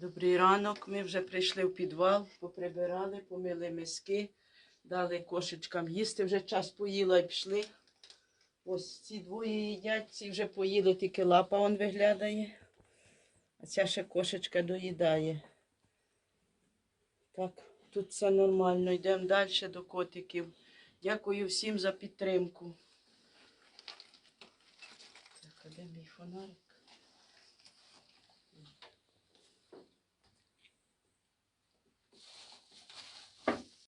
Добрий ранок. Ми вже прийшли в підвал, поприбирали, помили миски, дали кошечкам їсти. Вже час поїла і пішли. Ось ці двоє їдять, ці вже поїли, тільки лапа он виглядає. А ця ще кошечка доїдає. Так, тут все нормально. Йдемо далі до котиків. Дякую всім за підтримку. Так, а де мій фонарик?